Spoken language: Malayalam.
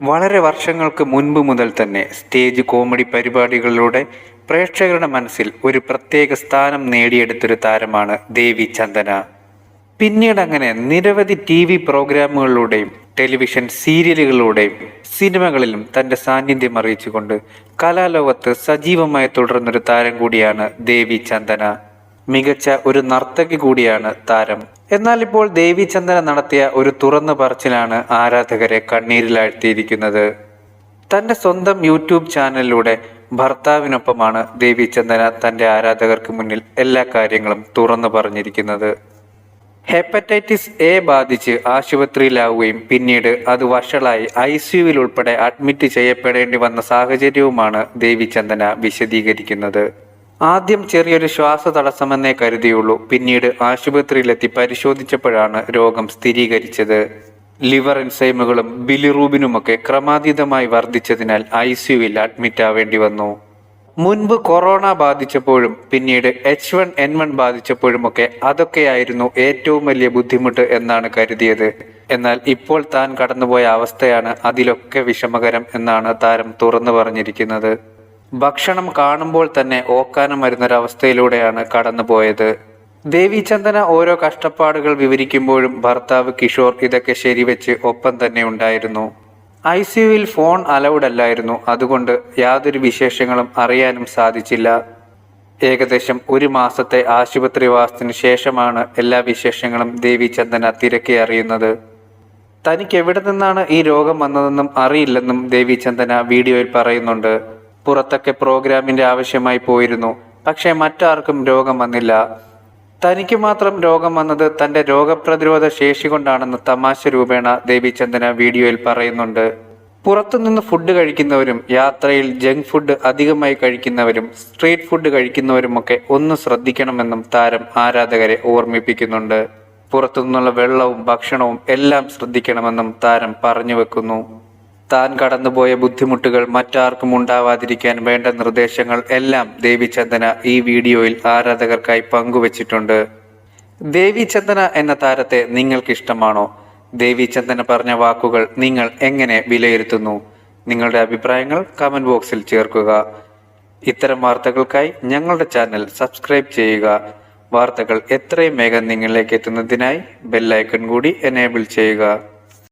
വളരെ വർഷങ്ങൾക്ക് മുൻപ് മുതൽ തന്നെ സ്റ്റേജ് കോമഡി പരിപാടികളിലൂടെ പ്രേക്ഷകരുടെ മനസ്സിൽ ഒരു പ്രത്യേക സ്ഥാനം നേടിയെടുത്തൊരു താരമാണ് ദേവി ചന്ദന. പിന്നീട് അങ്ങനെ നിരവധി ടി വി പ്രോഗ്രാമുകളിലൂടെയും ടെലിവിഷൻ സീരിയലുകളിലൂടെയും സിനിമകളിലും തന്റെ സാന്നിധ്യം അറിയിച്ചുകൊണ്ട് കലാലോകത്ത് സജീവമായി തുടർന്നൊരു താരം കൂടിയാണ് ദേവി ചന്ദന. മികച്ച ഒരു നർത്തകി കൂടിയാണ് താരം എന്നാൽ ഇപ്പോൾ ദേവിചന്ദ്രൻ നടത്തിയ ഒരു തുറന്നു പറച്ചിലാണ് ആരാധകരെ കണ്ണീരിലാഴ്ത്തിയിരിക്കുന്നത്. തന്റെ സ്വന്തം യൂട്യൂബ് ചാനലിലൂടെ ഭർത്താവിനൊപ്പമാണ് ദേവി തന്റെ ആരാധകർക്ക് മുന്നിൽ എല്ലാ കാര്യങ്ങളും തുറന്നു പറഞ്ഞിരിക്കുന്നത്. ഹെപ്പറ്റൈറ്റിസ് എ ബാധിച്ച് ആശുപത്രിയിലാവുകയും പിന്നീട് അത് വഷളായി ഐ സിയുവിൽ ഉൾപ്പെടെ അഡ്മിറ്റ് ചെയ്യപ്പെടേണ്ടി വന്ന സാഹചര്യവുമാണ് ദേവിചന്ദന വിശദീകരിക്കുന്നത്. ആദ്യം ചെറിയൊരു ശ്വാസ തടസ്സമെന്നേ കരുതിയുള്ളൂ. പിന്നീട് ആശുപത്രിയിലെത്തി പരിശോധിച്ചപ്പോഴാണ് രോഗം സ്ഥിരീകരിച്ചത്. ലിവർ എൻസൈമുകളും ബിലിറൂബിനുമൊക്കെ ക്രമാതീതമായി വർദ്ധിച്ചതിനാൽ ഐ സിയുവിൽ അഡ്മിറ്റ് ആവേണ്ടി വന്നു. മുൻപ് കൊറോണ ബാധിച്ചപ്പോഴും പിന്നീട് എച്ച് വൺ എൻ വൺ ബാധിച്ചപ്പോഴുമൊക്കെ അതൊക്കെയായിരുന്നു ഏറ്റവും വലിയ ബുദ്ധിമുട്ട് എന്നാണ് കരുതിയത്. എന്നാൽ ഇപ്പോൾ താൻ കടന്നുപോയ അവസ്ഥയാണ് അതിലൊക്കെ വിഷമകരം എന്നാണ് താരം തുറന്നു പറഞ്ഞിരിക്കുന്നത്. ഭക്ഷണം കാണുമ്പോൾ തന്നെ ഓക്കാനം വരുന്നൊരവസ്ഥയിലൂടെയാണ് കടന്നുപോയത്. ദേവിചന്ദന ഓരോ കഷ്ടപ്പാടുകൾ വിവരിക്കുമ്പോഴും ഭർത്താവ് കിഷോർ ഇതൊക്കെ ശരിവെച്ച് ഒപ്പം തന്നെ ഉണ്ടായിരുന്നു. ഐ സിയുവിൽ ഫോൺ അലൗഡ് അല്ലായിരുന്നു. അതുകൊണ്ട് യാതൊരു വിശേഷങ്ങളും അറിയാനും സാധിച്ചില്ല. ഏകദേശം ഒരു മാസത്തെ ആശുപത്രി ആശുപത്രിവാസത്തിന് ശേഷമാണ് എല്ലാ വിശേഷങ്ങളും ദേവിചന്ദന തിരക്കി അറിയുന്നത്. തനിക്ക് എവിടെ നിന്നാണ് ഈ രോഗം വന്നതെന്നും അറിയില്ലെന്നും ദേവിചന്ദന വീഡിയോയിൽ പറയുന്നുണ്ട്. പുറത്തൊക്കെ പ്രോഗ്രാമിന്റെ ആവശ്യമായി പോയിരുന്നു. പക്ഷേ മറ്റാർക്കും രോഗം വന്നില്ല. തനിക്ക് മാത്രം രോഗം വന്നത് തന്റെ രോഗപ്രതിരോധ ശേഷി കൊണ്ടാണെന്ന് തമാശ രൂപേണ ദേവിചന്ദന വീഡിയോയിൽ പറയുന്നുണ്ട്. പുറത്തുനിന്ന് ഫുഡ് കഴിക്കുന്നവരും യാത്രയിൽ ജങ്ക് ഫുഡ് അധികമായി കഴിക്കുന്നവരും സ്ട്രീറ്റ് ഫുഡ് കഴിക്കുന്നവരുമൊക്കെ ഒന്ന് ശ്രദ്ധിക്കണമെന്നും താരം ആരാധകരെ ഓർമ്മിപ്പിക്കുന്നുണ്ട്. പുറത്തുനിന്നുള്ള വെള്ളവും ഭക്ഷണവും എല്ലാം ശ്രദ്ധിക്കണമെന്നും താരം പറഞ്ഞു വെക്കുന്നു. താൻ കടന്നുപോയ ബുദ്ധിമുട്ടുകൾ മറ്റാർക്കും ഉണ്ടാവാതിരിക്കാൻ വേണ്ട നിർദ്ദേശങ്ങൾ എല്ലാം ദേവിചന്ദന ഈ വീഡിയോയിൽ ആരാധകർക്കായി പങ്കുവച്ചിട്ടുണ്ട്. ദേവിചന്ദന എന്ന താരത്തെ നിങ്ങൾക്ക് ഇഷ്ടമാണോ ദേവിചന്ദന പറഞ്ഞ വാക്കുകൾ നിങ്ങൾ എങ്ങനെ വിലയിരുത്തുന്നു? നിങ്ങളുടെ അഭിപ്രായങ്ങൾ കമന്റ് ബോക്സിൽ ചേർക്കുക. ഇത്തരം വാർത്തകൾക്കായി ഞങ്ങളുടെ ചാനൽ സബ്സ്ക്രൈബ് ചെയ്യുക. വാർത്തകൾ എത്രയും വേഗം നിങ്ങളിലേക്ക് എത്തുന്നതിനായി ബെല്ലൈക്കൺ കൂടി എനേബിൾ ചെയ്യുക.